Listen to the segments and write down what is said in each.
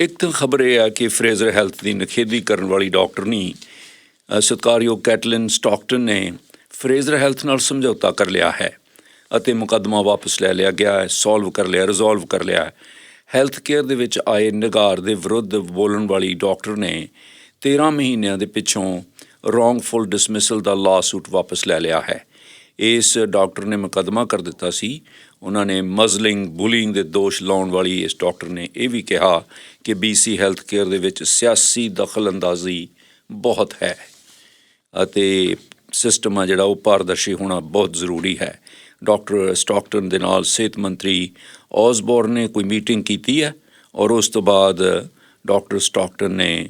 ਇੱਕ ਤਾਂ ਖਬਰ ਇਹ ਹੈ ਕਿ ਫਰੇਜ਼ਰ ਹੈਲਥ ਦੀ ਨਖੇਦੀ ਕਰਨ ਵਾਲੀ ਡਾਕਟਰਨੀ ਅ, ਸਤਿਕਾਰਯੋਗ ਕੈਟਲਿਨ ਸਟਾਕਟਨ ਨੇ ਫਰੇਜ਼ਰ ਹੈਲਥ ਨਾਲ ਸਮਝੌਤਾ ਕਰ ਲਿਆ ਹੈ ਅਤੇ ਮੁਕੱਦਮਾ ਵਾਪਸ ਲੈ ਲਿਆ ਗਿਆ ਹੈ ਸੋਲਵ ਕਰ ਲਿਆ ਰਿਜ਼ੋਲਵ ਕਰ ਲਿਆ ਹੈ। ਹੈਲਥ ਕੇਅਰ ਦੇ ਵਿੱਚ ਆਏ ਨਿਗਾਰ ਦੇ ਵਿਰੁੱਧ ਬੋਲਣ ਵਾਲੀ ਡਾਕਟਰ ਨੇ 13 ਮਹੀਨਿਆਂ ਦੇ ਪਿੱਛੋਂ ਰੋਂਗਫੁਲ ਡਿਸਮਿਸਲ ਦਾ ਲਾਸੂਟ ਵਾਪਸ ਲੈ ਲਿਆ ਹੈ। ਇਸ ਡਾਕਟਰ ਨੇ ਮੁਕੱਦਮਾ ਕਰ ਦਿੱਤਾ ਸੀ। ਉਹਨਾਂ ਨੇ ਮਜ਼ਲਿੰਗ, ਬੁਲਿੰਗ ਦੇ ਦੋਸ਼ ਲਾਉਣ ਵਾਲੀ ਇਸ ਡਾਕਟਰ ਨੇ ਇਹ ਵੀ ਕਿਹਾ ਕਿ BC ਹੈਲਥ ਕੇਅਰ ਦੇ ਵਿੱਚ ਸਿਆਸੀ ਦਖਲਅੰਦਾਜ਼ੀ ਬਹੁਤ ਹੈ ਅਤੇ ਸਿਸਟਮ ਆ ਜਿਹੜਾ ਉਹ ਪਾਰਦਰਸ਼ੀ ਹੋਣਾ ਬਹੁਤ ਜ਼ਰੂਰੀ ਹੈ। ਡਾਕਟਰ ਸਟਾਕਟਨ ਦੇ ਨਾਲ ਸਿਹਤ ਮੰਤਰੀ ਔਸਬੋਰਨ ਨੇ ਕੋਈ ਮੀਟਿੰਗ ਕੀਤੀ ਹੈ ਔਰ ਉਸ ਤੋਂ ਬਾਅਦ ਡਾਕਟਰ ਸਟਾਕਟਨ ਨੇ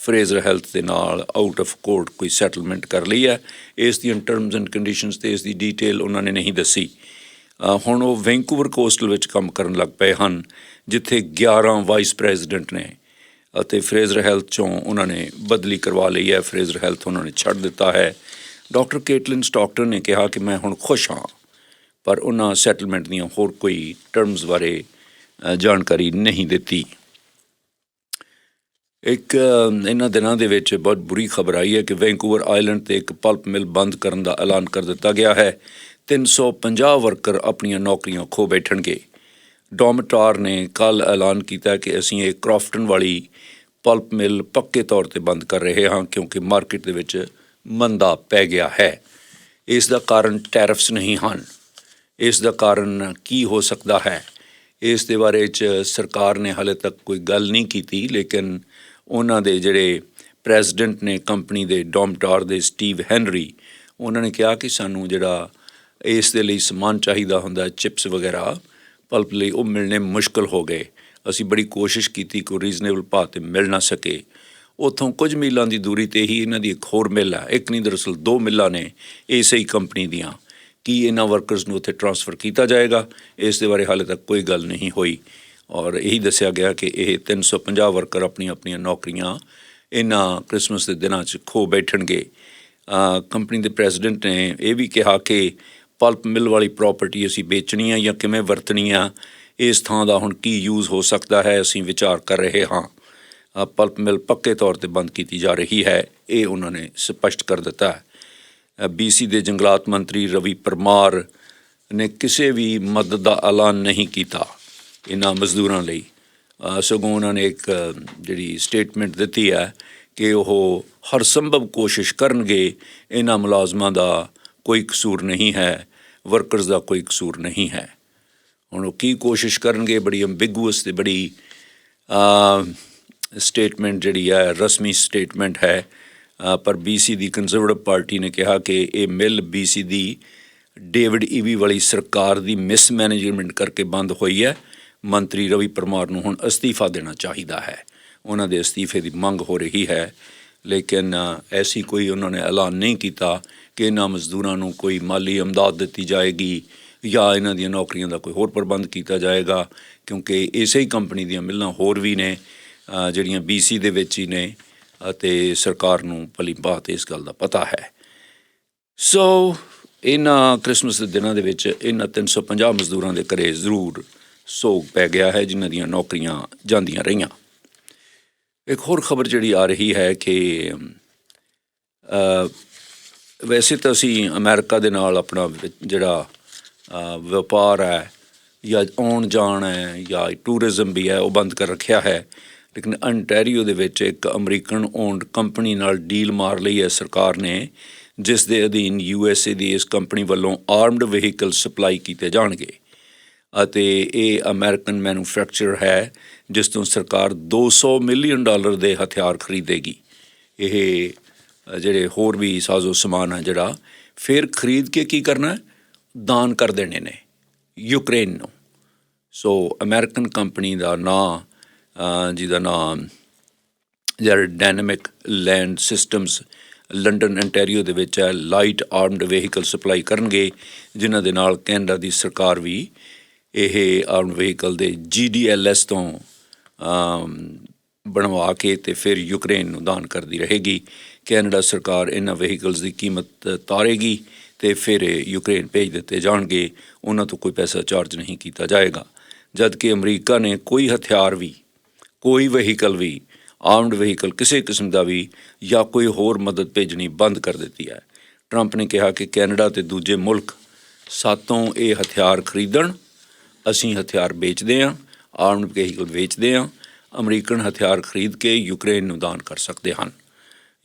ਫਰੇਜ਼ਰ ਹੈਲਥ ਦੇ ਨਾਲ ਆਊਟ ਆਫ ਕੋਰਟ ਕੋਈ ਸੈਟਲਮੈਂਟ ਕਰ ਲਈ ਹੈ। ਇਸ ਦੀਆਂ ਟਰਮਸ ਐਂਡ ਕੰਡੀਸ਼ਨਸ ਤੇ ਇਸ ਦੀ ਡੀਟੇਲ ਉਹਨਾਂ ਨੇ ਨਹੀਂ ਦੱਸੀ। ਹੁਣ ਉਹ ਵੈਂਕੂਵਰ ਕੋਸਟਲ ਵਿੱਚ ਕੰਮ ਕਰਨ ਲੱਗ ਪਏ ਹਨ, ਜਿੱਥੇ 11 ਵਾਈਸ ਪ੍ਰੈਜ਼ੀਡੈਂਟ ਨੇ ਅਤੇ ਫਰੇਜ਼ਰ ਹੈਲਥ ਚੋਂ ਉਹਨਾਂ ਨੇ ਬਦਲੀ ਕਰਵਾ ਲਈ ਹੈ। ਫਰੇਜ਼ਰ ਹੈਲਥ ਉਹਨਾਂ ਨੇ ਛੱਡ ਦਿੱਤਾ ਹੈ। ਡਾਕਟਰ ਕੇਟਲਿਨ ਸਟਾਕਟਨ ਨੇ ਕਿਹਾ ਕਿ ਮੈਂ ਹੁਣ ਖੁਸ਼ ਹਾਂ, ਪਰ ਉਹਨਾਂ ਸੈਟਲਮੈਂਟ ਦੀਆਂ ਹੋਰ ਕੋਈ ਟਰਮਸ ਬਾਰੇ ਜਾਣਕਾਰੀ ਨਹੀਂ ਦਿੱਤੀ। ਇੱਕ ਇਹਨਾਂ ਦਿਨਾਂ ਦੇ ਵਿੱਚ ਬਹੁਤ ਬੁਰੀ ਖਬਰ ਆਈ ਹੈ ਕਿ ਵੈਂਕੂਵਰ ਆਈਲੈਂਡ ਤੇ ਇੱਕ ਪਲਪ ਮਿਲ ਬੰਦ ਕਰਨ ਦਾ ਐਲਾਨ ਕਰ ਦਿੱਤਾ ਗਿਆ ਹੈ। 350 ਵਰਕਰ ਆਪਣੀਆਂ ਨੌਕਰੀਆਂ ਖੋ ਬੈਠਣਗੇ। ਡੋਮਟਾਰ ਨੇ ਕੱਲ ਐਲਾਨ ਕੀਤਾ ਕਿ ਅਸੀਂ ਇਹ ਕ੍ਰਾਫਟਨ ਵਾਲੀ ਪਲਪ ਮਿਲ ਪੱਕੇ ਤੌਰ ਤੇ ਬੰਦ ਕਰ ਰਹੇ ਹਾਂ ਕਿਉਂਕਿ ਮਾਰਕੀਟ ਦੇ ਵਿੱਚ ਮੰਦਾ ਪੈ ਗਿਆ ਹੈ। ਇਸ ਦਾ ਕਾਰਨ ਟੈਰਿਫਸ ਨਹੀਂ ਹਨ। ਇਸ ਦਾ ਕਾਰਨ ਕੀ ਹੋ ਸਕਦਾ ਹੈ? ਇਸ ਦੇ ਬਾਰੇ ਚ ਸਰਕਾਰ ਨੇ ਹਾਲੇ ਤੱਕ ਕੋਈ ਗੱਲ ਨਹੀਂ ਕੀਤੀ, ਲੇਕਿਨ ਉਹਨਾਂ ਦੇ ਜਿਹੜੇ ਪ੍ਰੈਜ਼ੀਡੈਂਟ ਨੇ ਕੰਪਨੀ ਦੇ ਡੋਮਟਾਰ ਦੇ, ਸਟੀਵ ਹੈਨਰੀ, ਉਹਨਾਂ ਨੇ ਕਿਹਾ ਕਿ ਸਾਨੂੰ ਜਿਹੜਾ ਇਸ ਦੇ ਲਈ ਸਮਾਨ ਚਾਹੀਦਾ ਹੁੰਦਾ, ਚਿਪਸ ਵਗੈਰਾ, ਪਲਪ ਲਈ ਉਹ ਮਿਲਣੇ ਮੁਸ਼ਕਲ ਹੋ ਗਏ। ਅਸੀਂ ਬੜੀ ਕੋਸ਼ਿਸ਼ ਕੀਤੀ ਕਿ ਰੀਜ਼ਨੇਬਲ ਭਾਅ ਤੇ ਮਿਲ ਨਾ ਸਕੇ। ਉਥੋਂ ਕੁਝ ਮੀਲਾਂ ਦੀ ਦੂਰੀ ਤੇ ਹੀ ਇਹਨਾਂ ਦੀ ਇੱਕ ਹੋਰ ਮਿਲ ਆ ਇੱਕ ਨਹੀਂ, ਦਰਅਸਲ ਦੋ ਮਿਲਾਂ ਨੇ ਇਸੇ ਹੀ ਕੰਪਨੀ ਦੀਆਂ। ਕੀ ਇਹਨਾਂ ਵਰਕਰਸ ਨੂੰ ਉੱਥੇ ਟਰਾਂਸਫਰ ਕੀਤਾ ਜਾਏਗਾ? ਇਸ ਦੇ ਬਾਰੇ ਹਾਲੇ ਤੱਕ ਕੋਈ ਗੱਲ ਨਹੀਂ ਹੋਈ। ਔਰ ਇਹੀ ਦੱਸਿਆ ਗਿਆ ਕਿ ਇਹ 350 ਵਰਕਰ ਆਪਣੀਆਂ ਆਪਣੀਆਂ ਨੌਕਰੀਆਂ ਇਹਨਾਂ ਕ੍ਰਿਸਮਸ ਦੇ ਦਿਨਾਂ 'ਚ ਖੋ ਬੈਠਣਗੇ। ਕੰਪਨੀ ਦੇ ਪ੍ਰੈਜ਼ੀਡੈਂਟ ਨੇ ਇਹ ਵੀ ਕਿਹਾ ਕਿ ਪਲਪ ਮਿਲ ਵਾਲੀ ਪ੍ਰਾਪਰਟੀ ਅਸੀਂ ਵੇਚਣੀ ਆ ਜਾਂ ਕਿਵੇਂ ਵਰਤਣੀ ਆ, ਇਸ ਥਾਂ ਦਾ ਹੁਣ ਕੀ ਯੂਜ਼ ਹੋ ਸਕਦਾ ਹੈ ਅਸੀਂ ਵਿਚਾਰ ਕਰ ਰਹੇ ਹਾਂ। ਪਲਪ ਮਿਲ ਪੱਕੇ ਤੌਰ ਤੇ ਬੰਦ ਕੀਤੀ ਜਾ ਰਹੀ ਹੈ, ਇਹ ਉਹਨਾਂ ਨੇ ਸਪਸ਼ਟ ਕਰ ਦਿੱਤਾ ਹੈ। ਬੀਸੀ ਦੇ ਜੰਗਲਾਤ ਮੰਤਰੀ ਰਵੀ ਪਰਮਾਰ ਨੇ ਕਿਸੇ ਵੀ ਮਦਦ ਦਾ ਐਲਾਨ ਨਹੀਂ ਕੀਤਾ। ਇਹਨਾਂ ਮਜ਼ਦੂਰਾਂ ਲਈ। ਸਗੋਂ ਉਹਨਾਂ ਨੇ ਇੱਕ ਜਿਹੜੀ ਸਟੇਟਮੈਂਟ ਦਿੱਤੀ ਹੈ ਕਿ ਉਹ ਹਰ ਸੰਭਵ ਕੋਸ਼ਿਸ਼ ਕਰਨਗੇ ਇਹਨਾਂ ਮੁਲਾਜ਼ਮਾਂ ਦਾ ਕੋਈ ਕਸੂਰ ਨਹੀਂ ਹੈ ਵਰਕਰਸ ਦਾ ਕੋਈ ਕਸੂਰ ਨਹੀਂ ਹੈ। ਹੁਣ ਉਹ ਕੀ ਕੋਸ਼ਿਸ਼ ਕਰਨਗੇ ਬੜੀ ਐਮਬੀਗੂਅਸ ਤੇ ਬੜੀ ਸਟੇਟਮੈਂਟ ਜਿਹੜੀ ਹੈ ਰਸਮੀ ਸਟੇਟਮੈਂਟ ਹੈ। ਅ, ਪਰ BC ਦੀ ਕੰਜ਼ਰਵੇਟਿਵ ਪਾਰਟੀ ਨੇ ਕਿਹਾ ਕਿ ਇਹ ਮਿਲ BC ਦੀ ਡੇਵਿਡ ਈਵੀ ਵਾਲੀ ਸਰਕਾਰ ਦੀ ਮਿਸਮੈਨੇਜਮੈਂਟ ਕਰਕੇ ਬੰਦ ਹੋਈ ਹੈ। ਮੰਤਰੀ ਰਵੀ ਪਰਮਾਰ ਨੂੰ ਹੁਣ ਅਸਤੀਫਾ ਦੇਣਾ ਚਾਹੀਦਾ ਹੈ। ਉਹਨਾਂ ਦੇ ਅਸਤੀਫੇ ਦੀ ਮੰਗ ਹੋ ਰਹੀ ਹੈ ਲੇਕਿਨ ਐਸੀ ਕੋਈ ਉਹਨਾਂ ਨੇ ਐਲਾਨ ਨਹੀਂ ਕੀਤਾ ਕਿ ਇਹਨਾਂ ਮਜ਼ਦੂਰਾਂ ਨੂੰ ਕੋਈ ਮਾਲੀ ਇਮਦਾਦ ਦਿੱਤੀ ਜਾਏਗੀ ਜਾਂ ਇਹਨਾਂ ਦੀਆਂ ਨੌਕਰੀਆਂ ਦਾ ਕੋਈ ਹੋਰ ਪ੍ਰਬੰਧ ਕੀਤਾ ਜਾਏਗਾ ਕਿਉਂਕਿ ਇਸੇ ਹੀ ਕੰਪਨੀ ਦੀਆਂ ਮਿਲਾਂ ਹੋਰ ਵੀ ਨੇ ਅ, ਜਿਹੜੀਆਂ BC ਦੇ ਵਿੱਚ ਹੀ ਨੇ ਅਤੇ ਸਰਕਾਰ ਨੂੰ ਭਲੀ ਭਾਂਤ ਇਸ ਗੱਲ ਦਾ ਪਤਾ ਹੈ। ਸੋ ਇਹਨਾਂ ਕ੍ਰਿਸਮਸ ਦੇ ਦਿਨਾਂ ਦੇ ਵਿੱਚ ਇਹਨਾਂ 350 ਮਜ਼ਦੂਰਾਂ ਦੇ ਘਰੇ ਜ਼ਰੂਰ ਸੋਗ ਪੈ ਗਿਆ ਹੈ, ਜਿਨ੍ਹਾਂ ਦੀਆਂ ਨੌਕਰੀਆਂ ਜਾਂਦੀਆਂ ਰਹੀਆਂ। ਇੱਕ ਹੋਰ ਖਬਰ ਜਿਹੜੀ ਆ ਰਹੀ ਹੈ ਕਿ ਵੈਸੇ ਤਾਂ ਅਸੀਂ ਅਮਰੀਕਾ ਦੇ ਨਾਲ ਆਪਣਾ ਜਿਹੜਾ ਵਪਾਰ ਹੈ, ਜਾਂ ਆਉਣ ਜਾਣ ਹੈ, ਜਾਂ ਟੂਰਿਜ਼ਮ ਵੀ ਹੈ, ਉਹ ਬੰਦ ਕਰ ਰੱਖਿਆ ਹੈ। ਲੇਕਿਨ ਅੰਟੈਰੀਓ ਦੇ ਵਿੱਚ ਇੱਕ ਅਮਰੀਕਨ ਓਨਡ ਕੰਪਨੀ ਨਾਲ ਡੀਲ ਮਾਰ ਲਈ ਹੈ ਸਰਕਾਰ ਨੇ, ਜਿਸ ਦੇ ਅਧੀਨ ਯੂਐਸਏ ਦੀ ਇਸ ਕੰਪਨੀ ਵੱਲੋਂ ਆਰਮਡ ਵਹੀਕਲ ਸਪਲਾਈ ਕੀਤੇ ਜਾਣਗੇ। ਅਤੇ ਇਹ ਅਮਰੀਕਨ ਮੈਨੂਫੈਕਚਰ ਹੈ, ਜਿਸ ਤੋਂ ਸਰਕਾਰ 200 ਮਿਲੀਅਨ ਡਾਲਰ ਦੇ ਹਥਿਆਰ ਖਰੀਦੇਗੀ। ਇਹ ਜਿਹੜੇ ਹੋਰ ਵੀ ਸਾਜ਼ੋ ਸਮਾਨ ਹੈ ਜਿਹੜਾ, ਫਿਰ ਖਰੀਦ ਕੇ ਕੀ ਕਰਨਾ ਦਾਨ ਕਰ ਦੇਣੇ ਨੇ, ਯੂਕਰੇਨ ਨੂੰ। ਸੋ ਅਮਰੀਕਨ ਕੰਪਨੀ ਦਾ ਨਾਂ ਜਿਹਦਾ ਨਾਮ ਜਿਹੜਾ dynamic land systems London Ontario ਦੇ ਵਿੱਚ ਹੈ। ਲਾਈਟ ਆਰਮਡ ਵਹੀਕਲ ਸਪਲਾਈ ਕਰਨਗੇ, ਜਿਨ੍ਹਾਂ ਦੇ ਨਾਲ ਕੈਨੇਡਾ ਦੀ ਸਰਕਾਰ ਵੀ ਇਹ ਆਰਮਡ ਵਹੀਕਲ ਦੇ GDLS ਤੋਂ ਬਣਵਾ ਕੇ ਤੇ ਫਿਰ ਯੂਕਰੇਨ ਨੂੰ ਦਾਨ ਕਰਦੀ ਰਹੇਗੀ। ਕੈਨੇਡਾ ਸਰਕਾਰ ਇਹਨਾਂ ਵਹੀਕਲਸ ਦੀ ਕੀਮਤ ਤਾਰੇਗੀ ਤੇ ਫਿਰ ਯੂਕਰੇਨ ਭੇਜ ਦਿੱਤੇ ਜਾਣਗੇ। ਉਹਨਾਂ ਤੋਂ ਕੋਈ ਪੈਸਾ ਚਾਰਜ ਨਹੀਂ ਕੀਤਾ ਜਾਏਗਾ। ਜਦ ਕਿ ਅਮਰੀਕਾ ਨੇ ਕੋਈ ਹਥਿਆਰ ਵੀ, ਕੋਈ ਵਹੀਕਲ ਵੀ ਆਰਮਡ ਵਹੀਕਲ ਕਿਸੇ ਕਿਸਮ ਦਾ ਵੀ ਜਾਂ ਕੋਈ ਹੋਰ ਮਦਦ ਭੇਜਣੀ ਬੰਦ ਕਰ ਦਿੱਤੀ ਹੈ। ਟਰੰਪ ਨੇ ਕਿਹਾ ਕਿ ਕੈਨੇਡਾ ਤੇ ਦੂਜੇ ਮੁਲਕ ਸਾਤੋਂ ਇਹ ਹਥਿਆਰ ਖਰੀਦਣ ਅਸੀਂ ਹਥਿਆਰ ਵੇਚਦੇ ਹਾਂ ਆਰਮਡ ਵਹੀਕਲ ਵੇਚਦੇ ਹਾਂ, ਅਮਰੀਕਨ ਹਥਿਆਰ ਖਰੀਦ ਕੇ ਯੂਕਰੇਨ ਨੂੰ ਦਾਨ ਕਰ ਸਕਦੇ ਹਨ।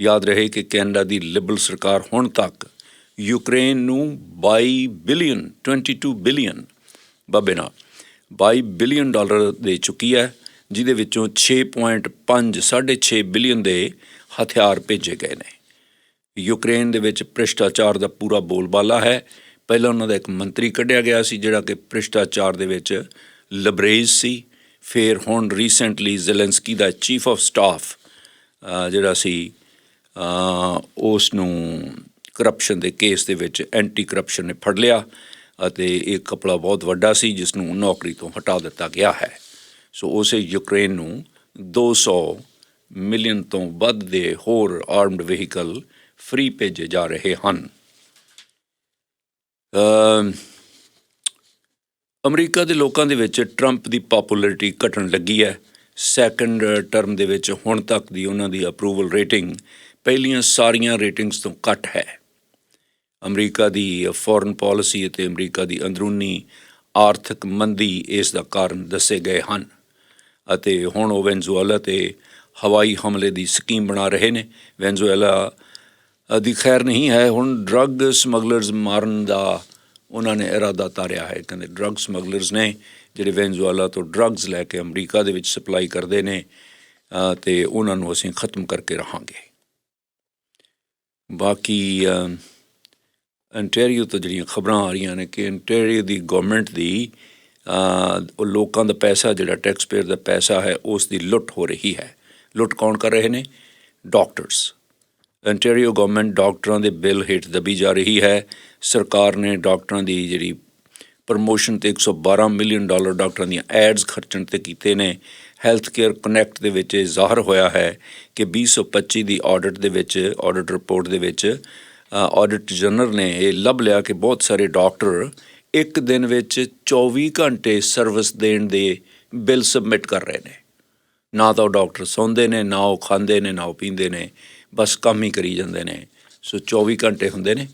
ਯਾਦ ਰਹੇ ਕਿ ਕੈਨੇਡਾ ਦੀ ਲਿਬਰਲ ਸਰਕਾਰ ਹੁਣ ਤੱਕ ਯੂਕਰੇਨ ਨੂੰ 22 ਬਿਲੀਅਨ 22 ਬਿਲੀਅਨ, ਬਾਬੇ ਨਾਲ 22 ਬਿਲੀਅਨ ਡਾਲਰ ਦੇ ਚੁੱਕੀ ਹੈ, ਜਿਹਦੇ ਵਿੱਚੋਂ 6.5 6.5 ਬਿਲੀਅਨ ਦੇ ਹਥਿਆਰ ਭੇਜੇ ਗਏ ਨੇ। ਯੂਕਰੇਨ ਦੇ ਵਿੱਚ ਭ੍ਰਿਸ਼ਟਾਚਾਰ ਦਾ ਪੂਰਾ ਬੋਲਬਾਲਾ ਹੈ ਪਹਿਲਾਂ ਉਹਨਾਂ ਦਾ ਇੱਕ ਮੰਤਰੀ ਕੱਢਿਆ ਗਿਆ ਸੀ, ਜਿਹੜਾ ਕਿ ਭ੍ਰਿਸ਼ਟਾਚਾਰ ਦੇ ਵਿੱਚ ਲਬਰੇਜ਼ ਸੀ। ਫਿਰ ਹੁਣ ਰੀਸੈਂਟਲੀ ਜ਼ੈਲੈਂਸਕੀ ਦਾ ਚੀਫ ਆਫ ਸਟਾਫ ਜਿਹੜਾ ਸੀ ਉਸ ਨੂੰ ਕਰਪਸ਼ਨ ਦੇ ਕੇਸ ਦੇ ਵਿੱਚ ਐਂਟੀ ਕਰਪਸ਼ਨ ਨੇ ਫੜ ਲਿਆ ਅਤੇ ਇਹ ਕਪੜਾ ਬਹੁਤ ਵੱਡਾ ਸੀ ਜਿਸ ਨੂੰ ਨੌਕਰੀ ਤੋਂ ਹਟਾ ਦਿੱਤਾ ਗਿਆ ਹੈ। ਸੋ ਉਸੇ ਯੂਕਰੇਨ ਨੂੰ 200 ਮਿਲੀਅਨ ਤੋਂ ਵੱਧ ਦੇ ਹੋਰ ਆਰਮਡ ਵਹੀਕਲ ਫ੍ਰੀ ਭੇਜੇ ਜਾ ਰਹੇ ਹਨ। ਅਮਰੀਕਾ ਦੇ ਲੋਕਾਂ ਦੇ ਵਿੱਚ ਟਰੰਪ ਦੀ ਪਪੂਲੈਰਿਟੀ ਘਟਣ ਲੱਗੀ ਹੈ। ਸੈਕੰਡ ਟਰਮ ਦੇ ਵਿੱਚ ਹੁਣ ਤੱਕ ਦੀ ਉਹਨਾਂ ਦੀ ਅਪਰੂਵਲ ਰੇਟਿੰਗ ਪਹਿਲੀਆਂ ਸਾਰੀਆਂ ਰੇਟਿੰਗਸ ਤੋਂ ਘੱਟ ਹੈ। ਅਮਰੀਕਾ ਦੀ ਫੋਰਨ ਪਾਲਿਸੀ ਅਤੇ ਅਮਰੀਕਾ ਦੀ ਅੰਦਰੂਨੀ ਆਰਥਿਕ ਮੰਦੀ ਇਸ ਦਾ ਕਾਰਨ ਦੱਸੇ ਗਏ ਹਨ। ਅਤੇ ਹੁਣ ਉਹ ਵੈਨਜ਼ੂਏਲਾ ਤੇ ਹਵਾਈ ਹਮਲੇ ਦੀ ਸਕੀਮ ਬਣਾ ਰਹੇ ਨੇ। ਵੈਨਜ਼ੂਏਲਾ ਦੀ ਖੈਰ ਨਹੀਂ ਹੈ। ਹੁਣ ਡਰੱਗ ਸਮਗਲਰਸ ਮਾਰਨ ਦਾ ਉਹਨਾਂ ਨੇ ਇਰਾਦਾ ਤਾਰਿਆ ਹੈ। ਕਹਿੰਦੇ ਡਰੱਗ ਸਮਗਲਰਸ ਨੇ ਜਿਹੜੇ ਵੈਨਜ਼ੂਏਲਾ ਤੋਂ ਡਰੱਗਸ ਲੈ ਕੇ ਅਮਰੀਕਾ ਦੇ ਵਿੱਚ ਸਪਲਾਈ ਕਰਦੇ ਨੇ ਅ, ਤੇ ਉਹਨਾਂ ਨੂੰ ਅਸੀਂ ਖਤਮ ਕਰਕੇ ਰਹਾਂਗੇ। ਬਾਕੀ ਅ, ਤੋਂ ਜਿਹੜੀਆਂ ਖਬਰਾਂ ਆ ਰਹੀਆਂ ਨੇ ਕਿ ਅੰਟੇਰੀਓ ਦੀ ਗਵਰਨਮੈਂਟ ਦੀ ਉਹ ਲੋਕਾਂ ਦਾ ਪੈਸਾ ਜਿਹੜਾ ਟੈਕਸ ਪੇਅਰ ਦਾ ਪੈਸਾ ਹੈ ਉਸ ਦੀ ਲੁੱਟ ਹੋ ਰਹੀ ਹੈ। ਲੁੱਟ ਕੌਣ ਕਰ ਰਹੇ ਨੇ? ਡਾਕਟਰਸ ਅੰਟੈਰੀਓ ਗਵਰਨਮੈਂਟ ਡਾਕਟਰਾਂ ਦੇ ਬਿੱਲ ਹੇਠ ਦਬੀ ਜਾ ਰਹੀ ਹੈ। ਸਰਕਾਰ ਨੇ ਡਾਕਟਰਾਂ ਦੀ ਜਿਹੜੀ ਪ੍ਰਮੋਸ਼ਨ ਤੇ 112 ਮਿਲੀਅਨ ਡਾਲਰ ਡਾਕਟਰਾਂ ਦੀਆਂ ਐਡਸ ਖਰਚਣ ਤੇ ਕੀਤੇ ਨੇ। ਹੈਲਥ ਕੇਅਰ ਕਨੈਕਟ ਦੇ ਵਿੱਚ ਇਹ ਜ਼ਾਹਰ ਹੋਇਆ ਹੈ ਕਿ 2025 ਦੀ ਆਡਿਟ ਦੇ ਵਿੱਚ ਆਡਿਟ ਰਿਪੋਰਟ ਦੇ ਵਿੱਚ ਆਡਿਟ ਜਨਰਲ ਨੇ ਇਹ ਲੱਭ ਲਿਆ ਕਿ ਬਹੁਤ ਸਾਰੇ ਡਾਕਟਰ ਇੱਕ ਦਿਨ ਵਿੱਚ 24 ਘੰਟੇ ਸਰਵਿਸ ਦੇਣ ਦੇ ਬਿੱਲ ਸਬਮਿਟ ਕਰ ਰਹੇ ਨੇ। ਨਾ ਤਾਂ ਉਹ ਡਾਕਟਰ ਸੌਂਦੇ ਨੇ, ਨਾ ਉਹ ਖਾਂਦੇ ਨੇ, ਨਾ ਉਹ ਪੀਂਦੇ ਨੇ। ਬਸ ਕੰਮ ਹੀ ਕਰੀ ਜਾਂਦੇ ਨੇ। ਸੋ 24 ਘੰਟੇ ਹੁੰਦੇ ਨੇ।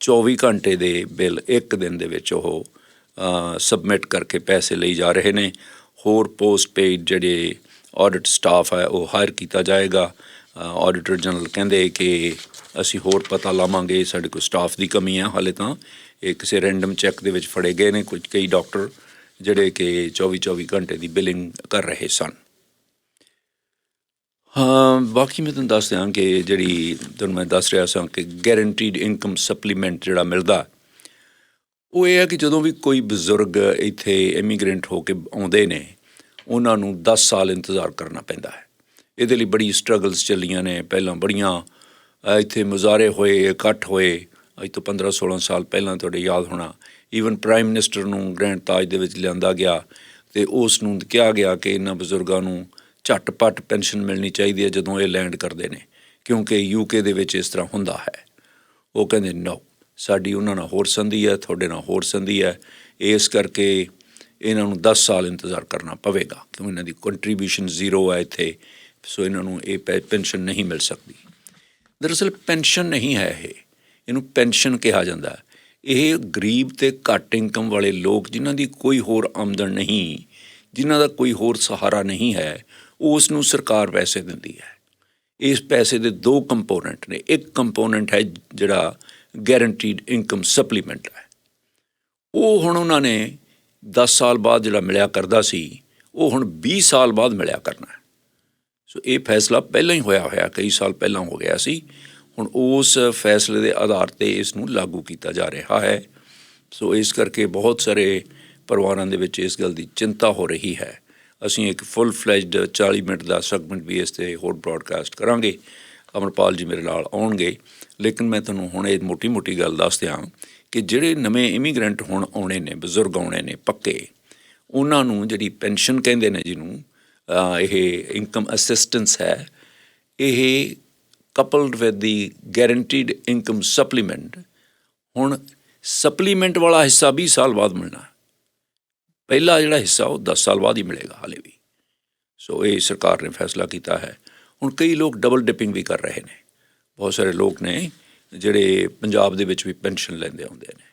24 ਘੰਟੇ ਦੇ ਬਿੱਲ ਇੱਕ ਦਿਨ ਦੇ ਵਿੱਚ ਉਹ ਸਬਮਿਟ ਕਰਕੇ ਪੈਸੇ ਲਈ ਜਾ ਰਹੇ ਨੇ। ਹੋਰ ਪੋਸਟ ਪੇਡ ਜਿਹੜੇ ਆਡਿਟ ਸਟਾਫ ਹੈ, ਉਹ ਹਾਇਰ ਕੀਤਾ ਜਾਏਗਾ। ਆਡੀਟਰ ਜਨਰਲ ਕਹਿੰਦੇ ਕਿ ਅਸੀਂ ਹੋਰ ਪਤਾ ਲਾਵਾਂਗੇ, ਸਾਡੇ ਕੋਲ ਸਟਾਫ ਦੀ ਕਮੀ ਹੈ ਹਾਲੇ ਤਾਂ। ਇਹ ਕਿਸੇ ਰੈਂਡਮ ਚੈੱਕ ਦੇ ਵਿੱਚ ਫੜੇ ਗਏ ਨੇ। ਕੁਝ ਕਈ ਡਾਕਟਰ ਜਿਹੜੇ ਕਿ 24 24 ਘੰਟੇ ਦੀ ਬਿਲਿੰਗ ਕਰ ਰਹੇ ਸਨ। ਹਾਂ, ਬਾਕੀ ਮੈਂ ਤੁਹਾਨੂੰ ਦੱਸ ਦਿਆਂ ਕਿ ਜਿਹੜੀ ਤੁਹਾਨੂੰ ਮੈਂ ਦੱਸ ਰਿਹਾ ਸਾਂ ਕਿ ਗੈਰੰਟੀਡ ਇਨਕਮ ਸਪਲੀਮੈਂਟ ਜਿਹੜਾ ਮਿਲਦਾ, ਉਹ ਇਹ ਹੈ ਕਿ ਜਦੋਂ ਵੀ ਕੋਈ ਬਜ਼ੁਰਗ ਇੱਥੇ ਇਮੀਗ੍ਰੈਂਟ ਹੋ ਕੇ ਆਉਂਦੇ ਨੇ, ਉਹਨਾਂ ਨੂੰ 10 ਸਾਲ ਇੰਤਜ਼ਾਰ ਕਰਨਾ ਪੈਂਦਾ ਹੈ। ਇਹਦੇ ਲਈ ਬੜੀ ਸਟਰਗਲਸ ਚੱਲੀਆਂ ਨੇ। ਪਹਿਲਾਂ ਬੜੀਆਂ ਇੱਥੇ ਮੁਜ਼ਾਹਰੇ ਹੋਏ, ਇਕੱਠ ਹੋਏ। ਅੱਜ ਤੋਂ 15 16 ਸਾਲ ਪਹਿਲਾਂ ਤੁਹਾਡੇ ਯਾਦ ਹੋਣਾ। ਈਵਨ ਪ੍ਰਾਈਮ ਮਿਨਿਸਟਰ ਨੂੰ ਗ੍ਰੈਂਡ ਤਾਜ ਦੇ ਵਿੱਚ ਲਿਆਂਦਾ ਗਿਆ ਤੇ ਉਸ ਨੂੰ ਕਿਹਾ ਗਿਆ ਕਿ ਇਹਨਾਂ ਬਜ਼ੁਰਗਾਂ ਨੂੰ ਝਟਪਟ ਪੈਨਸ਼ਨ ਮਿਲਣੀ ਚਾਹੀਦੀ ਹੈ ਜਦੋਂ ਇਹ ਲੈਂਡ ਕਰਦੇ ਨੇ, ਕਿਉਂਕਿ ਯੂਕੇ ਦੇ ਵਿੱਚ ਇਸ ਤਰ੍ਹਾਂ ਹੁੰਦਾ ਹੈ। ਉਹ ਕਹਿੰਦੇ ਨੋ ਸਾਡੀ ਉਹਨਾਂ ਨਾਲ ਹੋਰ ਸੰਧੀ ਹੈ, ਤੁਹਾਡੇ ਨਾਲ ਹੋਰ ਸੰਧੀ ਹੈ। ਇਸ ਕਰਕੇ ਇਹਨਾਂ ਨੂੰ 10 ਸਾਲ ਇੰਤਜ਼ਾਰ ਕਰਨਾ ਪਵੇਗਾ, ਕਿਉਂਕਿ ਇਹਨਾਂ ਦੀ ਕੰਟਰੀਬਿਊਸ਼ਨ ਜ਼ੀਰੋ ਹੈ ਇੱਥੇ, ਸੋ ਇਹਨਾਂ ਨੂੰ ਇਹ ਪੈਨਸ਼ਨ ਨਹੀਂ ਮਿਲ ਸਕਦੀ। ਦਰਅਸਲ ਪੈਨਸ਼ਨ ਨਹੀਂ ਹੈ ਇਹ, ਇਹਨੂੰ ਪੈਨਸ਼ਨ ਕਿਹਾ ਜਾਂਦਾ ਹੈ। ਇਹ ਗਰੀਬ ਤੇ ਘੱਟ ਇਨਕਮ ਵਾਲੇ ਲੋਕ ਜਿਨ੍ਹਾਂ ਦੀ ਕੋਈ ਹੋਰ ਆਮਦਨ ਨਹੀਂ, ਜਿਨ੍ਹਾਂ ਦਾ ਕੋਈ ਹੋਰ ਸਹਾਰਾ ਨਹੀਂ ਹੈ ਉਸ ਨੂੰ ਸਰਕਾਰ ਪੈਸੇ ਦਿੰਦੀ ਹੈ। ਇਸ ਪੈਸੇ ਦੇ ਦੋ ਕੰਪੋਨੈਂਟ ਨੇ। ਇੱਕ ਕੰਪੋਨੈਂਟ ਹੈ ਜਿਹੜਾ ਗੈਰੰਟੀਡ ਇਨਕਮ ਸਪਲੀਮੈਂਟ ਹੈ। ਉਹ ਹੁਣ ਉਹਨਾਂ ਨੇ 10 ਸਾਲ ਬਾਅਦ ਜਿਹੜਾ ਮਿਲਿਆ ਕਰਦਾ ਸੀ, ਉਹ ਹੁਣ 20 ਸਾਲ ਬਾਅਦ ਮਿਲਿਆ ਕਰਨਾ ਹੈ। ਸੋ ਇਹ ਫੈਸਲਾ ਪਹਿਲਾਂ ਹੀ ਹੋਇਆ ਹੋਇਆ, ਕਈ ਸਾਲ ਪਹਿਲਾਂ ਹੋ ਗਿਆ ਸੀ। ਹੁਣ ਉਸ ਫੈਸਲੇ ਦੇ ਆਧਾਰ ਤੇ ਇਸ ਨੂੰ ਲਾਗੂ ਕੀਤਾ ਜਾ ਰਿਹਾ ਹੈ। ਸੋ ਇਸ ਕਰਕੇ ਬਹੁਤ ਸਾਰੇ ਪਰਿਵਾਰਾਂ ਦੇ ਵਿੱਚ ਇਸ ਗੱਲ ਦੀ ਚਿੰਤਾ ਹੋ ਰਹੀ ਹੈ। ਅਸੀਂ ਇੱਕ ਫੁੱਲ ਫਲੈਜਡ 40 ਮਿੰਟ ਦਾ ਸੈਗਮੈਂਟ ਵੀ ਇਸ ਤੇ ਹੋਰ ਬ੍ਰਾਡਕਾਸਟ ਕਰਾਂਗੇ। ਅਮਰਪਾਲ ਜੀ ਮੇਰੇ ਨਾਲ ਆਉਣਗੇ। ਲੇਕਿਨ ਮੈਂ ਤੁਹਾਨੂੰ ਹੁਣ ਇਹ ਮੋਟੀ-ਮੋਟੀ ਗੱਲ ਦੱਸ ਦਿਆਂ ਕਿ ਜਿਹੜੇ ਨਵੇਂ ਇਮੀਗ੍ਰੈਂਟ ਹੁਣ ਆਉਣੇ ਨੇ, ਬਜ਼ੁਰਗ ਆਉਣੇ ਨੇ, ਪੱਕੇ, ਉਹਨਾਂ ਨੂੰ ਜਿਹੜੀ ਪੈਨਸ਼ਨ ਕਹਿੰਦੇ ਨੇ ਜਿਹਨੂੰ ਇਹ ਇਨਕਮ ਅਸਿਸਟੈਂਸ ਹੈ, ਇਹ coupled with the guaranteed income supplement ਹੁਣ ਸਪਲੀਮੈਂਟ ਵਾਲਾ ਹਿੱਸਾ 20 ਸਾਲ ਬਾਅਦ ਮਿਲਣਾ। ਪਹਿਲਾ ਜਿਹੜਾ ਹਿੱਸਾ ਉਹ 10 ਸਾਲ ਬਾਅਦ ਹੀ ਮਿਲੇਗਾ, ਹਾਲੇ ਵੀ। ਸੋ ਇਹ ਸਰਕਾਰ ਨੇ ਫੈਸਲਾ ਕੀਤਾ ਹੈ। ਹੁਣ ਕਈ ਲੋਕ ਡਬਲ ਡਿਪਿੰਗ ਵੀ ਕਰ ਰਹੇ ਨੇ। ਬਹੁਤ ਸਾਰੇ ਲੋਕ ਨੇ ਜਿਹੜੇ ਪੰਜਾਬ ਦੇ ਵਿੱਚ ਵੀ ਪੈਨਸ਼ਨ ਲੈਂਦੇ ਆਉਂਦੇ ਨੇ।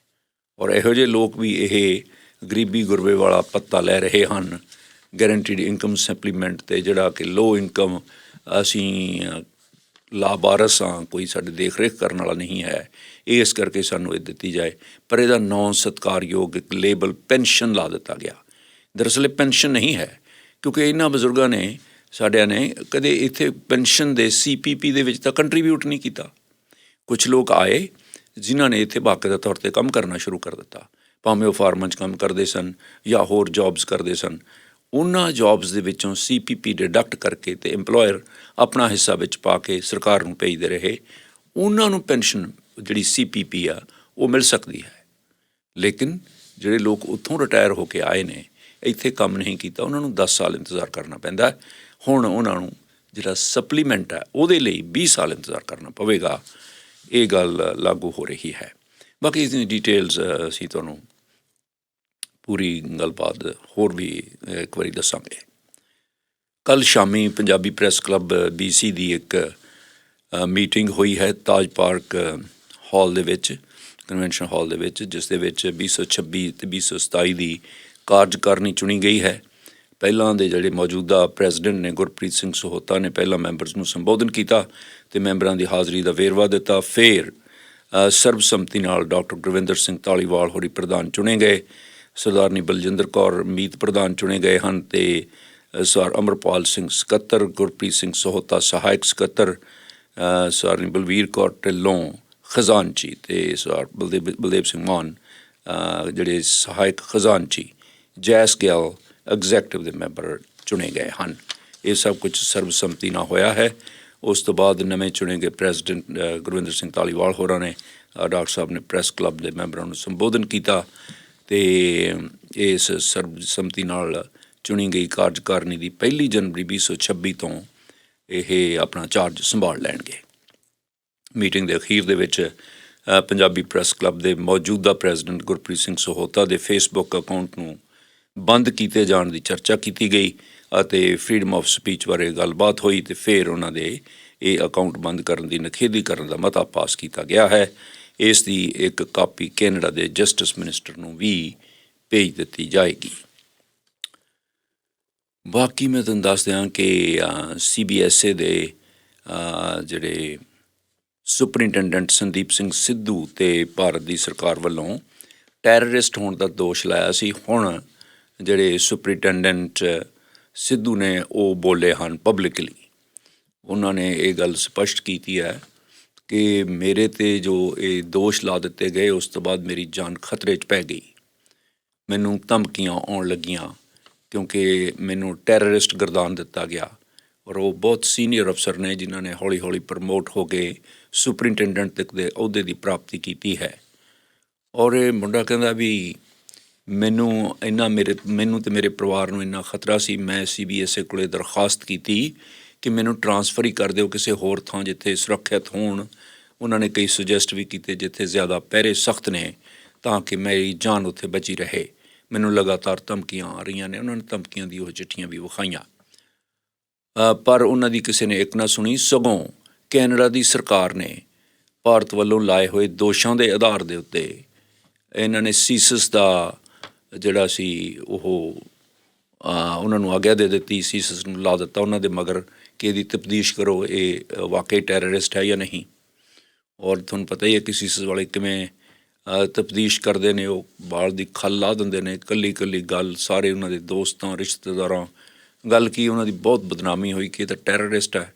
ਔਰ ਇਹੋ ਜਿਹੇ ਲੋਕ ਵੀ ਇਹ ਗਰੀਬੀ ਗੁਰਬੇ ਵਾਲਾ ਪੱਤਾ ਲੈ ਰਹੇ ਹਨ। ਗਾਰੰਟੀਡ ਇਨਕਮ ਸਪਲੀਮੈਂਟ ਤੇ ਜਿਹੜਾ ਕਿ ਲੋ ਇਨਕਮ ਅਸੀਂ ਅ, ਲਾਭਾਰਸ ਹਾਂ ਕੋਈ ਸਾਡੇ ਦੇਖ ਰੇਖ ਕਰਨ ਵਾਲਾ ਨਹੀਂ ਹੈ। ਇਸ ਕਰਕੇ ਸਾਨੂੰ ਇਹ ਦਿੱਤੀ ਜਾਏ ਪਰ ਇਹਦਾ ਨੌ ਸਤਕਾਰਯੋਗ ਇੱਕ ਲੇਬਲ ਪੈਨਸ਼ਨ ਲਾ ਦਿੱਤਾ ਗਿਆ। ਦਰਅਸਲ ਇਹ ਪੈਨਸ਼ਨ ਨਹੀਂ ਹੈ ਕਿਉਂਕਿ ਇਹਨਾਂ ਬਜ਼ੁਰਗਾਂ ਨੇ ਸਾਡਿਆਂ ਨੇ ਕਦੇ ਇੱਥੇ ਪੈਨਸ਼ਨ ਦੇ ਸੀਪੀਪੀ ਦੇ ਵਿੱਚ ਤਾਂ ਕੰਟਰੀਬਿਊਟ ਨਹੀਂ ਕੀਤਾ। ਕੁਝ ਲੋਕ ਆਏ ਜਿਨ੍ਹਾਂ ਨੇ ਇੱਥੇ ਬਾਕਾਇਦਾ ਤੌਰ ਤੇ ਕੰਮ ਕਰਨਾ ਸ਼ੁਰੂ ਕਰ ਦਿੱਤਾ। ਭਾਵੇਂ ਉਹ ਫਾਰਮਾਂ 'ਚ ਕੰਮ ਕਰਦੇ ਸਨ ਜਾਂ ਹੋਰ ਜੌਬਸ ਕਰਦੇ ਸਨ। ਉਹਨਾਂ ਜੌਬਸ ਦੇ ਵਿੱਚੋਂ ਸੀਪੀਪੀ ਡਿਡਕਟ ਕਰਕੇ ਤੇ EMPLOYER ਆਪਣਾ ਹਿੱਸਾ ਵਿੱਚ ਪਾ ਕੇ ਸਰਕਾਰ ਨੂੰ ਭੇਜਦੇ ਰਹੇ, ਉਹਨਾਂ ਨੂੰ ਪੈਨਸ਼ਨ ਜਿਹੜੀ ਸੀਪੀਪੀ ਆ, ਉਹ ਮਿਲ ਸਕਦੀ ਹੈ। ਲੇਕਿਨ ਜਿਹੜੇ ਲੋਕ ਉੱਥੋਂ ਰਿਟਾਇਰ ਹੋ ਕੇ ਆਏ ਨੇ, ਇੱਥੇ ਕੰਮ ਨਹੀਂ ਕੀਤਾ, ਉਹਨਾਂ ਨੂੰ 10 ਸਾਲ ਇੰਤਜ਼ਾਰ ਕਰਨਾ ਪੈਂਦਾ ਹੁਣ ਉਹਨਾਂ ਨੂੰ ਜਿਹੜਾ ਸਪਲੀਮੈਂਟ ਹੈ, ਉਹਦੇ ਲਈ 20 ਸਾਲ ਇੰਤਜ਼ਾਰ ਕਰਨਾ ਪਵੇਗਾ। ਇਹ ਗੱਲ ਲਾਗੂ ਹੋ ਰਹੀ ਹੈ। ਬਾਕੀ ਇਸ ਦੀ ਡਿਟੇਲਸ ਅਸੀਂ ਤੁਹਾਨੂੰ ਪੂਰੀ ਗੱਲਬਾਤ ਹੋਰ ਵੀ ਇੱਕ ਵਾਰੀ ਦੱਸਾਂਗੇ। ਕੱਲ ਸ਼ਾਮੀ ਪੰਜਾਬੀ ਪ੍ਰੈਸ ਕਲੱਬ ਬੀਸੀ ਦੀ ਇੱਕ ਮੀਟਿੰਗ ਹੋਈ ਹੈ ਤਾਜ ਪਾਰਕ ਹਾਲ ਦੇ ਵਿੱਚ, ਕਨਵੈਨਸ਼ਨ ਹਾਲ ਦੇ ਵਿੱਚ, ਜਿਸ ਦੇ ਵਿੱਚ 2026 ਤੇ 2027 ਦੀ ਕਾਰਜਕਾਰਨੀ ਚੁਣੀ ਗਈ ਹੈ। ਪਹਿਲਾਂ ਦੇ ਜਿਹੜੇ ਮੌਜੂਦਾ ਪ੍ਰੈਜ਼ੀਡੈਂਟ ਨੇ ਗੁਰਪ੍ਰੀਤ ਸਿੰਘ ਸਹੋਤਾ ਨੇ ਪਹਿਲਾਂ ਮੈਂਬਰਸ ਨੂੰ ਸੰਬੋਧਨ ਕੀਤਾ ਤੇ ਮੈਂਬਰਾਂ ਦੀ ਹਾਜ਼ਰੀ ਦਾ ਵੇਰਵਾ ਦਿੱਤਾ। ਫਿਰ ਸਰਬਸੰਮਤੀ ਨਾਲ ਡਾਕਟਰ ਗੁਰਵਿੰਦਰ ਸਿੰਘ ਤਾਲੀਵਾਲ ਹੋਰੀ ਪ੍ਰਧਾਨ ਚੁਣੇ ਗਏ। ਸਰਦਾਰਨੀ ਬਲਜਿੰਦਰ ਕੌਰ ਮੀਤ ਪ੍ਰਧਾਨ ਚੁਣੇ ਗਏ ਹਨ ਤੇ ਅ, ਸਰ ਅਮਰਪਾਲ ਸਿੰਘ ਸਕੱਤਰ ਗੁਰਪ੍ਰੀਤ ਸਿੰਘ ਸਹੋਤਾ ਸਹਾਇਕ ਸਕੱਤਰ ਸਰਦਾਰਨੀ ਬਲਵੀਰ ਕੌਰ ਢਿੱਲੋਂ ਖਜ਼ਾਨਚੀ ਤੇ ਸਰ ਬਲਦੇਵ ਬਲਦੇਵ ਸਿੰਘ ਮਾਨ ਜਿਹੜੇ ਸਹਾਇਕ ਖਜ਼ਾਨਚੀ ਜੈਸ ਗਿੱਲ ਐਗਜ਼ੈਕਟਿਵ ਦੇ ਮੈਂਬਰ ਚੁਣੇ ਗਏ ਹਨ। ਇਹ ਸਭ ਕੁਝ ਸਰਬਸੰਮਤੀ ਨਾਲ ਹੋਇਆ ਹੈ। ਉਸ ਤੋਂ ਬਾਅਦ ਨਵੇਂ ਚੁਣੇ ਗਏ ਪ੍ਰੈਜ਼ੀਡੈਂਟ ਗੁਰਵਿੰਦਰ ਸਿੰਘ ਤਾਲੀਵਾਲ ਹੋਰਾਂ ਨੇ ਡਾਕਟਰ ਸਾਹਿਬ ਨੇ ਪ੍ਰੈਸ ਕਲੱਬ ਦੇ ਮੈਂਬਰਾਂ ਨੂੰ ਸੰਬੋਧਨ ਕੀਤਾ। ਤੇ ਇਸ ਸਰਬਸੰਮਤੀ ਨਾਲ ਚੁਣੀ ਗਈ ਕਾਰਜਕਾਰਨੀ ਦੀ ਪਹਿਲੀ ਜਨਵਰੀ 2026 ਤੋਂ ਇਹ ਆਪਣਾ ਚਾਰਜ ਸੰਭਾਲ ਲੈਣਗੇ। ਮੀਟਿੰਗ ਦੇ ਅਖੀਰ ਦੇ ਵਿੱਚ ਪੰਜਾਬੀ ਪ੍ਰੈਸ ਕਲੱਬ ਦੇ ਮੌਜੂਦਾ ਪ੍ਰੈਜ਼ੀਡੈਂਟ ਗੁਰਪ੍ਰੀਤ ਸਿੰਘ ਸਹੋਤਾ ਦੇ ਫੇਸਬੁੱਕ ਅਕਾਊਂਟ ਨੂੰ ਬੰਦ ਕੀਤੇ ਜਾਣ ਦੀ ਚਰਚਾ ਕੀਤੀ ਗਈ ਅਤੇ ਫਰੀडम ਆਫ ਸਪੀਚ ਬਾਰੇ ਗੱਲਬਾਤ ਹੋਈ ਤੇ ਫਿਰ ਉਹਨਾਂ ਦੇ ਇਹ ਅਕਾਊਂਟ ਬੰਦ ਕਰਨ ਦੀ ਨਖੇਦੀ ਕਰਨ ਦਾ ਮਤਾ ਪਾਸ ਕੀਤਾ ਗਿਆ ਹੈ। ਇਸ ਦੀ ਇੱਕ ਕਾਪੀ ਕੈਨੇਡਾ ਦੇ ਜਸਟਿਸ ਮਿਨਿਸਟਰ ਨੂੰ ਵੀ ਭੇਜ ਦਿੱਤੀ ਜਾਏਗੀ। ਬਾਕੀ ਮੈਂ ਤੁਹਾਨੂੰ ਦੱਸ ਦਿਆਂ ਕਿ ਸੀਬੀਐਸਏ ਦੇ ਜਿਹੜੇ ਸੁਪਰਿੰਟੈਂਡੈਂਟ ਸੰਦੀਪ ਸਿੰਘ ਸਿੱਧੂ ਤੇ ਭਾਰਤ ਦੀ ਸਰਕਾਰ ਵੱਲੋਂ ਟੈਰਰਿਸਟ ਹੋਣ ਦਾ ਦੋਸ਼ ਲਾਇਆ ਸੀ। ਹੁਣ ਜਿਹੜੇ ਸੁਪਰਿੰਟੈਂਡੈਂਟ ਸਿੱਧੂ ਨੇ ਉਹ ਬੋਲੇ ਹਨ ਪਬਲਿਕਲੀ। ਉਹਨਾਂ ਨੇ ਇਹ ਗੱਲ ਸਪਸ਼ਟ ਕੀਤੀ ਹੈ ਕਿ ਮੇਰੇ ਤੇ ਜੋ ਇਹ ਦੋਸ਼ ਲਾ ਦਿੱਤੇ ਗਏ, ਉਸ ਤੋਂ ਬਾਅਦ ਮੇਰੀ ਜਾਨ ਖਤਰੇ 'ਚ ਪੈ ਗਈ। ਮੈਨੂੰ ਧਮਕੀਆਂ ਆਉਣ ਲੱਗੀਆਂ, ਕਿਉਂਕਿ ਮੈਨੂੰ ਟੈਰਰਿਸਟ ਗਰਦਾਨ ਦਿੱਤਾ ਗਿਆ ਔਰ ਉਹ ਬਹੁਤ ਸੀਨੀਅਰ ਅਫਸਰ ਨੇ ਜਿਨ੍ਹਾਂ ਨੇ ਹੌਲੀ-ਹੌਲੀ ਪ੍ਰਮੋਟ ਹੋ ਕੇ ਸੁਪਰਿੰਟੈਂਡੈਂਟ ਤੱਕ ਦੇ ਅਹੁਦੇ ਦੀ ਪ੍ਰਾਪਤੀ ਕੀਤੀ ਹੈ। ਔਰ ਇਹ ਮੁੰਡਾ ਕਹਿੰਦਾ ਵੀ ਮੈਨੂੰ ਇੰਨਾ ਮੇਰੇ, ਮੈਨੂੰ ਤੇ ਮੇਰੇ ਪਰਿਵਾਰ ਨੂੰ ਇੰਨਾ ਖਤਰਾ ਸੀ, ਮੈਂ ਸੀਬੀਐਸਏ ਕੋਲੇ ਦਰਖਾਸਤ ਕੀਤੀ ਕਿ ਮੈਨੂੰ ਟਰਾਂਸਫਰ ਹੀ ਕਰ ਦਿਓ ਕਿਸੇ ਹੋਰ ਥਾਂ ਜਿੱਥੇ ਸੁਰੱਖਿਅਤ ਹੋਣ। ਉਹਨਾਂ ਨੇ ਕਈ ਸੁਜੈਸਟ ਵੀ ਕੀਤੇ ਜਿੱਥੇ ਜ਼ਿਆਦਾ ਪਹਿਰੇ ਸਖਤ ਨੇ, ਤਾਂ ਕਿ ਮੇਰੀ ਜਾਨ ਉੱਥੇ ਬਚੀ ਰਹੇ। ਮੈਨੂੰ ਲਗਾਤਾਰ ਧਮਕੀਆਂ ਆ ਰਹੀਆਂ ਨੇ। ਉਹਨਾਂ ਨੇ ਧਮਕੀਆਂ ਦੀ ਉਹ ਚਿੱਠੀਆਂ ਵੀ ਵਿਖਾਈਆਂ। ਪਰ ਉਹਨਾਂ ਦੀ ਕਿਸੇ ਨੇ ਇੱਕ ਨਾ ਸੁਣੀ, ਸਗੋਂ ਕੈਨੇਡਾ ਦੀ ਸਰਕਾਰ ਨੇ ਭਾਰਤ ਵੱਲੋਂ ਲਾਏ ਹੋਏ ਦੋਸ਼ਾਂ ਦੇ ਆਧਾਰ ਦੇ ਉੱਤੇ ਇਹਨਾਂ ਨੇ ਸੀਸਸ ਦਾ ਜਿਹੜਾ ਸੀ ਉਹ ਉਹਨਾਂ ਨੂੰ ਆਗਿਆ ਦੇ ਦਿੱਤੀ, ਸੀਸਸ ਨੂੰ ਲਾ ਦਿੱਤਾ ਉਹਨਾਂ ਦੇ ਮਗਰ। ਕਿ ਇਹਦੀ ਤਫਤੀਸ਼ ਕਰੋ, ਇਹ ਵਾਕਈ ਟੈਰਰਿਸਟ ਹੈ ਜਾਂ ਨਹੀਂ? ਔਰ ਤੁਹਾਨੂੰ ਪਤਾ ਹੀ ਹੈ ਕਿ ਸੀਸਸ ਵਾਲੇ ਕਿਵੇਂ ਤਫਤੀਸ਼ ਕਰਦੇ ਨੇ, ਉਹ ਬਾਲ ਦੀ ਖੱਲ ਲਾ ਦਿੰਦੇ ਨੇ ਕੱਲੀ ਕੱਲੀ ਗੱਲ, ਸਾਰੇ ਉਹਨਾਂ ਦੇ ਦੋਸਤਾਂ, ਰਿਸ਼ਤੇਦਾਰਾਂ, ਗੱਲ ਕੀ ਉਹਨਾਂ ਦੀ ਬਹੁਤ ਬਦਨਾਮੀ ਹੋਈ ਕਿ ਇਹ ਤਾਂ ਟੈਰਰਿਸਟ ਹੈ।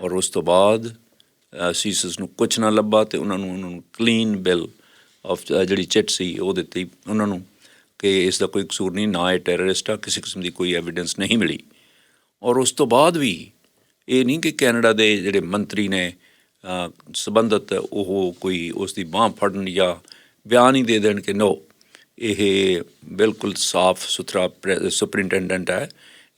ਔਰ ਉਸ ਤੋਂ ਬਾਅਦ ਸੀਸਸ ਨੂੰ ਕੁਝ ਨਾ ਲੱਭਾ ਤੇ ਉਹਨਾਂ ਨੂੰ ਉਹਨਾਂ ਨੂੰ ਕਲੀਨ ਬਿੱਲ ਆਫ ਜਿਹੜੀ ਚਿੱਟ ਸੀ, ਉਹ ਦਿੱਤੀ। ਉਹਨਾਂ ਨੂੰ ਕਿ ਇਸ ਦਾ ਕੋਈ ਕਸੂਰ ਨਹੀਂ, ਨਾ ਇਹ ਟੈਰਰਿਸਟ ਆ, ਕਿਸੇ ਕਿਸਮ ਦੀ ਕੋਈ ਐਵੀਡੈਂਸ ਨਹੀਂ ਮਿਲੀ। ਔਰ ਉਸ ਤੋਂ ਬਾਅਦ ਵੀ ਇਹ ਨਹੀਂ ਕਿ ਕੈਨੇਡਾ ਦੇ ਜਿਹੜੇ ਮੰਤਰੀ ਨੇ ਅ, ਉਹ ਕੋਈ ਉਸ ਦੀ ਬਾਹ ਫੜਨ ਜਾਂ ਬਿਆਨ ਹੀ ਦੇ ਦੇਣ ਕਿ ਨੋ ਇਹ ਬਿਲਕੁਲ ਸਾਫ਼ ਸੁਥਰਾ ਸੁਪਰਿੰਟੈਂਡੈਂਟ ਹੈ।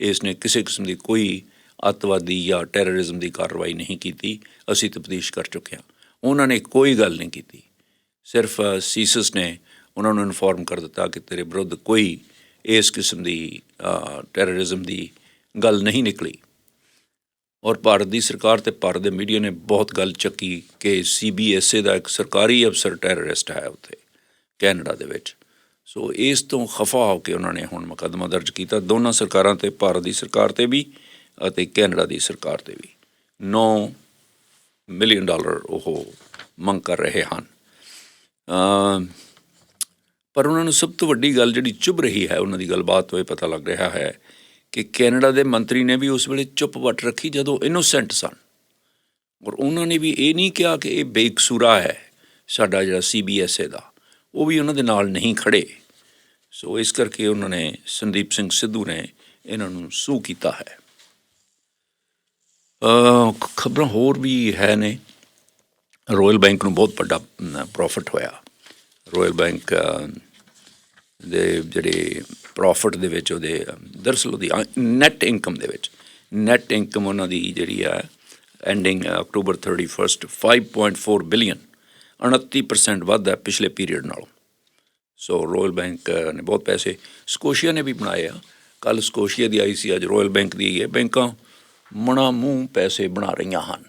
ਇਸ ਨੇ ਕਿਸੇ ਕਿਸਮ ਦੀ ਕੋਈ ਅੱਤਵਾਦੀ ਜਾਂ ਟੈਰਰਿਜ਼ਮ ਦੀ ਕਾਰਵਾਈ ਨਹੀਂ ਕੀਤੀ। ਅਸੀਂ ਤਫਤੀਸ਼ ਕਰ ਚੁੱਕੇ ਹਾਂ। ਉਹਨਾਂ ਨੇ ਕੋਈ ਗੱਲ ਨਹੀਂ ਕੀਤੀ। ਸਿਰਫ ਸੀਸਸ ਨੇ ਉਹਨਾਂ ਨੂੰ ਇਨਫੋਰਮ ਕਰ ਦਿੱਤਾ ਕਿ ਤੇਰੇ ਵਿਰੁੱਧ ਕੋਈ ਇਸ ਕਿਸਮ ਦੀ ਟੈਰਰਿਜ਼ਮ ਦੀ ਗੱਲ ਨਹੀਂ ਨਿਕਲੀ। ਔਰ ਭਾਰਤ ਦੀ ਸਰਕਾਰ ਤੇ ਭਾਰਤ ਦੇ ਮੀਡੀਆ ਨੇ ਬਹੁਤ ਗੱਲ ਚੱਕੀ ਕਿ ਸੀਬੀਐਸਏ ਦਾ ਇੱਕ ਸਰਕਾਰੀ ਅਫਸਰ ਟੈਰਰਿਸਟ ਹੈ ਉੱਥੇ, ਕੈਨੇਡਾ ਦੇ ਵਿੱਚ। ਸੋ ਇਸ ਤੋਂ ਖਫਾ ਹੋ ਕੇ ਉਹਨਾਂ ਨੇ ਹੁਣ ਮੁਕੱਦਮਾ ਦਰਜ ਕੀਤਾ। ਦੋਨਾਂ ਸਰਕਾਰਾਂ ਤੇ, ਭਾਰਤ ਦੀ ਸਰਕਾਰ ਤੇ ਵੀ ਅਤੇ ਕੈਨੇਡਾ ਦੀ ਸਰਕਾਰ ਤੇ ਵੀ। 9 ਮਿਲੀਅਨ ਡਾਲਰ ਉਹ ਮੰਗ ਕਰ ਰਹੇ ਹਨ। ਪਰ ਉਹਨਾਂ ਨੂੰ ਸਭ ਤੋਂ ਵੱਡੀ ਗੱਲ ਜਿਹੜੀ ਚੁੱਭ ਰਹੀ ਹੈ, ਉਹਨਾਂ ਦੀ ਗੱਲਬਾਤ ਤੋਂ ਇਹ ਪਤਾ ਲੱਗ ਰਿਹਾ ਹੈ ਕਿ ਕੈਨੇਡਾ ਦੇ ਮੰਤਰੀ ਨੇ ਵੀ ਉਸ ਵੇਲੇ ਚੁੱਪ ਵੱਟ ਰੱਖੀ ਜਦੋਂ ਇਨੋਸੈਂਟ ਸਨ। ਔਰ ਉਹਨਾਂ ਨੇ ਵੀ ਇਹ ਨਹੀਂ ਕਿਹਾ ਕਿ ਇਹ ਬੇਕਸੂਰਾ ਹੈ ਸਾਡਾ ਜਿਹੜਾ ਸੀਬੀਐਸਏ ਦਾ। ਉਹ ਵੀ ਉਹਨਾਂ ਦੇ ਨਾਲ ਨਹੀਂ ਖੜੇ। ਸੋ ਇਸ ਕਰਕੇ ਉਹਨਾਂ ਨੇ ਸੰਦੀਪ ਸਿੰਘ ਸਿੱਧੂ ਨੇ ਇਹਨਾਂ ਨੂੰ ਸੂ ਕੀਤਾ ਹੈ। ਖਬਰਾਂ ਹੋਰ ਵੀ ਹੈ ਨੇ। ਰਾਇਲ ਬੈਂਕ ਨੂੰ ਬਹੁਤ ਵੱਡਾ ਪ੍ਰੋਫਿਟ ਹੋਇਆ। ਰਾਇਲ ਬੈਂਕ ਦੇ ਜਿਹੜੇ ਪ੍ਰੋਫਿਟ ਦੇ ਵਿੱਚ ਉਹਦੇ ਅ, ਦਰਅਸਲ ਉਹਦੀ ਨੈਟ ਇਨਕਮ ਦੇ ਵਿੱਚ। ਨੈਟ ਇਨਕਮ ਉਹਨਾਂ ਦੀ ਜਿਹੜੀ ਆ ਐਂਡਿੰਗ ਅਕਤੂਬਰ 31 5.4 ਬਿਲੀਅਨ 29% ਵੱਧ ਹੈ ਪਿਛਲੇ ਪੀਰੀਅਡ ਨਾਲੋਂ। ਸੋ ਰਾਇਲ ਬੈਂਕ ਨੇ ਬਹੁਤ ਪੈਸੇ ਸਕੋਸ਼ੀਆ ਨੇ ਵੀ ਬਣਾਏ ਆ। ਕੱਲ ਸਕੋਸ਼ੀਆ ਦੀ ਆਈ ਸੀ ਅੱਜ ਰਾਇਲ ਬੈਂਕ ਦੀ ਹੈ। ਬੈਂਕਾਂ ਮਣਾ ਮੂੰਹ ਪੈਸੇ ਬਣਾ ਰਹੀਆਂ ਹਨ।